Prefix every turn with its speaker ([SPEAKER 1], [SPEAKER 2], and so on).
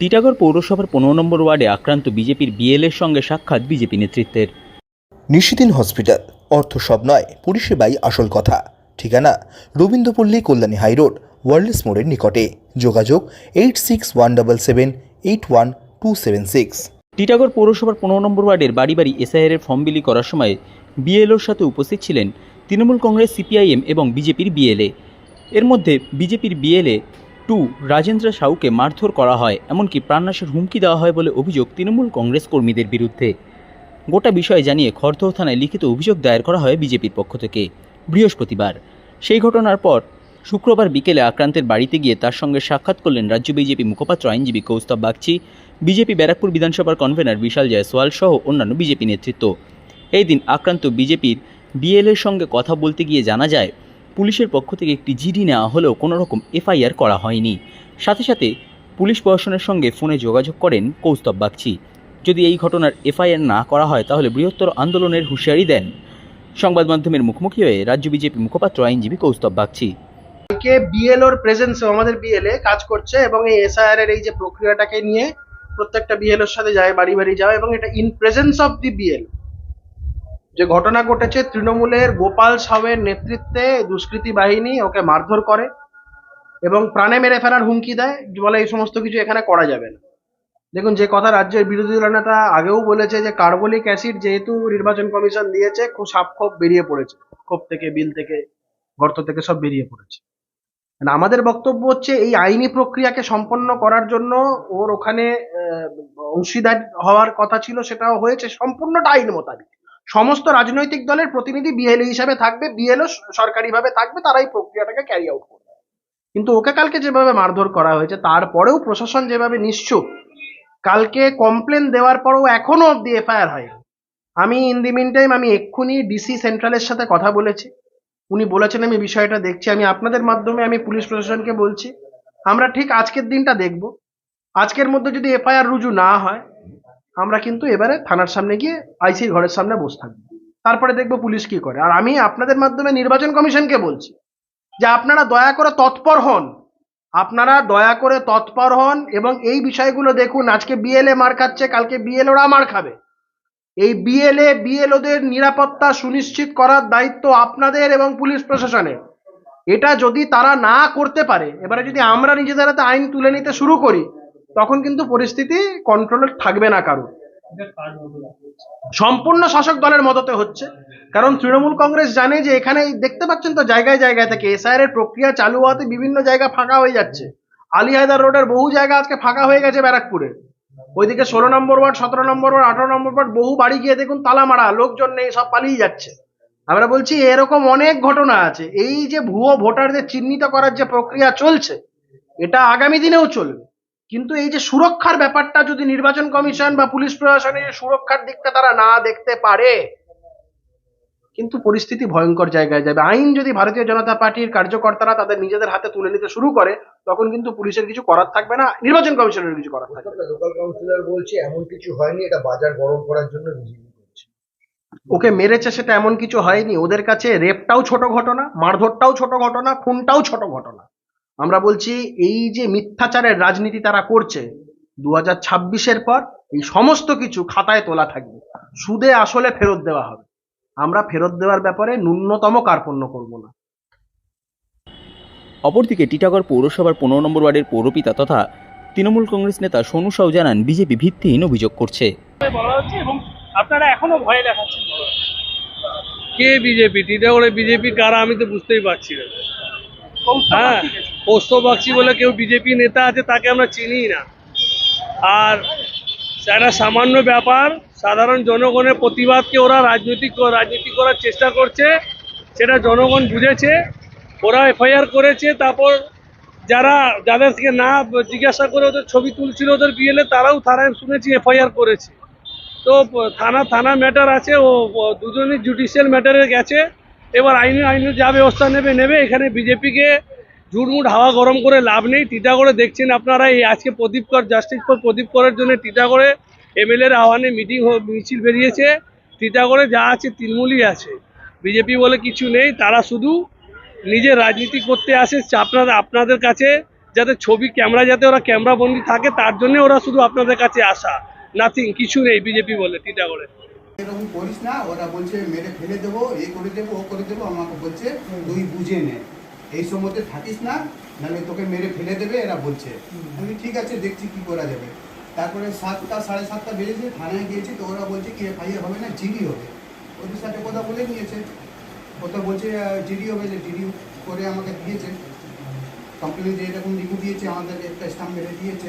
[SPEAKER 1] টিটাগড় পৌরসভার পনেরো নম্বর ওয়ার্ডে আক্রান্ত বিজেপির বিএলের সঙ্গে সাক্ষাৎ বিজেপি নেতৃত্বের।
[SPEAKER 2] নিশিদিন হসপিটাল অর্থ সব নয় পরিষেবাই আসল কথা। ঠিকানা রবীন্দ্রপল্লী কল্যাণী হাইরোড ওয়ার্ল্ডস মোড়ের নিকটে। যোগাযোগ eight six one double seven eight one two seven six.
[SPEAKER 1] Titagarh পৌরসভার পনেরো নম্বর ওয়ার্ডের বাড়ি বাড়ি এসআইআর এর ফর্ম বিলি করার সময় বিএলওর সাথে উপস্থিত ছিলেন তৃণমূল কংগ্রেস সিপিআইএম এবং বিজেপির বিএলএ। এর মধ্যে বিজেপির বিএলএ টু, রাজেন্দ্র সাউকে মারধর করা হয়, এমনকি প্রাণনাশের হুমকি দেওয়া হয় বলে অভিযোগ তৃণমূল কংগ্রেস কর্মীদের বিরুদ্ধে। গোটা বিষয়ে জানিয়ে খড়দহ থানায় লিখিত অভিযোগ দায়ের করা হয় বিজেপির পক্ষ থেকে। বৃহস্পতিবার। সেই ঘটনার পর, শুক্রবার বিকেলে আক্রান্তের বাড়িতে গিয়ে তার সঙ্গে সাক্ষাৎ করলেন রাজ্য বিজেপি মুখপাত্র আইনজীবী কৌস্তব বাগচি, বিজেপি ব্যারাকপুর বিধানসভার কনভেনার বিশাল জয়সওয়াল সহ অন্যান্য বিজেপি নেতৃত্ব। এই দিন আক্রান্ত বিজেপির বিএলের সঙ্গে কথা বলতে গিয়ে জানা যায় পুলিশের পক্ষ থেকে একটি জিডি নেওয়া হলেও কোনো রকম এফআইআর করা হয়নি। সাথে সাথে পুলিশ প্রশাসনের সঙ্গে ফোনে যোগাযোগ করেন কৌস্তব বাগচি। যদি এই ঘটনার এফআইআর না করা হয়, তাহলে বৃহত্তর আন্দোলনের হুঁশিয়ারি দেন। সংবাদ মাধ্যমের মুখোমুখি হয়ে রাজ্য বিজেপি মুখপাত্র আইনজীবী কৌস্তব বাগচি।
[SPEAKER 3] কে বিএলওর প্রেজেন্সে আমাদের বিএলএ কাজ করছে এবং এই এসআইআর এর এই যে প্রক্রিয়াটাকে নিয়ে প্রত্যেকটা বিএলওর সাথে যায়, বাড়ি বাড়ি যাওয়া এবং এটা in presence of the BL যে ঘটনা ঘটেছে, তৃণমূলের গোপাল সাউয়ের নেতৃত্বে দুষ্কৃতী বাহিনী ওকে মারধর করে এবং প্রাণে মেরে ফেলার হুমকি দেয়, বলে এই সমস্ত কিছু এখানে করা যাবে না। দেখুন, যে কথা রাজ্যের বিরোধী দল নেতা আগেও বলেছে যে কার্বলিক অ্যাসিড যেহেতু নির্বাচন কমিশন দিয়েছে, খুব সাপ ক্ষোভ বেরিয়ে পড়েছে। ক্ষোভ থেকে, বিল থেকে, গর্ত থেকে সব বেরিয়ে পড়েছে। মানে আমাদের বক্তব্য হচ্ছে, এই আইনি প্রক্রিয়াকে সম্পন্ন করার জন্য ওর ওখানে অংশীদার হওয়ার কথা ছিল, সেটাও হয়েছে। সম্পূর্ণটা আইন মোতাবেক। সমস্ত রাজনৈতিক দলের প্রতিনিধি বিএলএ হিসাবে থাকবে বিএলও সরকারিভাবে থাকবে, তারাই প্রক্রিয়াটাকে ক্যারি আউট করবে। কিন্তু ওকে কালকে যেভাবে মারধর করা হয়েছে, তারপরেও প্রশাসন যেভাবে নিশ্চুপ, কালকে কমপ্লেন দেওয়ার পরও এখনও অব্দি এফআইআর হয়নি। আমি ইন দি মিন টাইম আমি এক্ষুনি ডিসি সেন্ট্রালের সাথে কথা বলেছি। উনি বলেছেন, আমি বিষয়টা দেখছি, আমি আপনাদের মাধ্যমে আমি পুলিশ প্রশাসনকে বলছি। আমরা ঠিক আজকের দিনটা দেখব। আজকের মধ্যে যদি এফআইআর রুজু না হয় আমরা কিন্তু এবারে থানার সামনে গিয়ে আইসির ঘরের সামনে বসে থাকব। তারপরে দেখব পুলিশ কি করে। আর আমি আপনাদের মাধ্যমে নির্বাচন কমিশনকে বলছি যে আপনারা দয়া করে তৎপর হন। আপনারা দয়া করে তৎপর হন এবং এই বিষয়গুলো দেখুন, আজকে বিএলএ মার খাচ্ছে, কালকে বিএলওরা মার খাবে। এই বিএলএ বিএলওদের নিরাপত্তা সুনিশ্চিত করার দায়িত্ব আপনাদের এবং পুলিশ প্রশাসনের। এটা যদি তারা না করতে পারে, এবারে যদি আমরা নিজেদের হাতে আইন তুলে নিতে শুরু করি তখন কিন্তু পরিস্থিতি কন্ট্রোলে থাকবে না কারও। সম্পূর্ণ শাসক দলের মদতে হচ্ছে। কারণ তৃণমূল কংগ্রেস জানে যে এখানে দেখতে পাচ্ছেন তো জায়গায় জায়গায় থেকে এসআইআর এর প্রক্রিয়া চালু হওয়াতে বিভিন্ন জায়গা ফাঁকা হয়ে যাচ্ছে। আলী হায়দার রোডের বহু জায়গা আজকে ফাঁকা হয়ে গেছে ব্যারাকপুরে। ওইদিকে ষোলো নম্বর ওয়ার্ড, সতেরো নম্বর ওয়ার্ড, আঠারো নম্বর ওয়ার্ড, বহু বাড়ি গিয়ে দেখুন তালা মারা, লোকজন নেই, সব পালিয়ে যাচ্ছে। আমরা বলছি, এরকম অনেক ঘটনা আছে। এই যে ভুয়ো ভোটারদের চিহ্নিত করার যে প্রক্রিয়া চলছে, এটা আগামী দিনেও চলবে। কিন্তু এই যে সুরক্ষার ব্যাপারটা যদি নির্বাচন কমিশন বা পুলিশ প্রশাসনের সুরক্ষার দিকটা তারা না দেখতে পারে কিন্তু পরিস্থিতি ভয়ঙ্কর জায়গায় যাবে। আইন যদি ভারতীয় জনতা পার্টির কার্যকর্তারা তাদের নিজেদের হাতে তুলে নিতে শুরু করে তখন কিন্তু পুলিশের কিছু করার থাকবে না নির্বাচন কমিশনের কিছু করার থাকবে না।
[SPEAKER 4] লোকাল কাউন্সিলর বলছে এমন কিছু হয়নি এটা বাজার গরম করার জন্য
[SPEAKER 3] ওকে মেরেছে সেটা এমন কিছু হয়নি ওদের কাছে রেপটাও ছোট ঘটনা মারধরটাও ছোট ঘটনা খুনটাও ছোট ঘটনা। আমরা বলছি এই যে মিথ্যাচারের রাজনীতি তারা করছে দু হাজার ছাব্বিশের পর এই সমস্ত কিছু খাতায় তোলা থাকবে। সুদে আসলে ফেরত দেওয়া হবে। আমরা ফেরত দেওয়ার ব্যাপারে ন্যূনতম কার্পণ্য করব না।
[SPEAKER 1] অপরদিকে টিটাগড় পৌরসভার পনেরো নম্বর ওয়ার্ডের পৌরপিতা তথা তৃণমূল কংগ্রেস নেতা সোনু সাউ জানান বিজেপি ভিত্তিহীন অভিযোগ করছে।
[SPEAKER 5] বলা হচ্ছে এবং আপনারা এখনও ভয় দেখাচ্ছেন।
[SPEAKER 6] কে বিজেপি? টিটাগড়ে বিজেপি কারা আমি তো বুঝতেই পারছি না। হ্যাঁ। পোস্ত বাগচি বলে কেউ বিজেপি নেতা আছে, তাকে আমরা চিনি না। আর একটা সামান্য ব্যাপার, সাধারণ জনগণের প্রতিবাদকে ওরা রাজনৈতিক রাজনীতি করার চেষ্টা করছে, সেটা জনগণ বুঝেছে, ওরা এফআইআর করেছে, তারপর যারা, যাদের থেকে না জিজ্ঞাসা করে ওদের ছবি তুলছিল ওদের বিয়েলে তারাও থানায় শুনেছি এফআইআর করেছে। তো থানা থানা ম্যাটার আছে, ও দুজনই জুডিশিয়াল ম্যাটারে গেছে, এবার আইনে আইনে যা ব্যবস্থা নেবে নেবে, এখানে বিজেপিকে ঝুটমুট হাওয়া গরম করে লাভ নেই। টিটাগড়ে দেখছেন আপনারা এই আজকে প্রদীপ কর, জাস্টিস ফর প্রদীপ করার জন্য টিটাগড়ে এমএলএর আহ্বানে মিটিং মিছিল বেরিয়েছে। টিটাগড়ে যা আছে তৃণমূলই আছে। বিজেপি বলে কিছু নেই। তারা শুধু নিজের রাজনীতি করতে আসে। আপনারা, আপনাদের কাছে যাতে ছবি, ক্যামেরা, যাতে ওরা ক্যামেরা বন্দি থাকে, তার জন্য ওরা শুধু আপনাদের কাছে আসা। নাথিং কিছু নেই বিজেপি বলে টিটাগড়ে
[SPEAKER 7] এরকম করিস না, ওরা বলছে মেরে ফেলে দেবো, এ করে দেবো, ও করে দেবো, আমাকে বলছে তুই বুঝে এই সময়তে থাকিস না নাহলে তোকে মেরে ফেলে দেবে এরা বলছে। আমি ঠিক আছে দেখছি কি করা যাবে। তারপরে সাতটা সাড়ে সাতটা বেজেছে থানায় গিয়েছি তো ওরা বলছে কি এফআইআর হবে না জিডি হবে। ওদের সাথে কথা বলে নিয়েছে। ওটা বলছে জিডি হবে যে জিডি করে আমাকে দিয়েছে। কমপ্লেন যে এরকম লিখে দিয়েছে আমাদের একটা স্টাম্প মেরে দিয়েছে।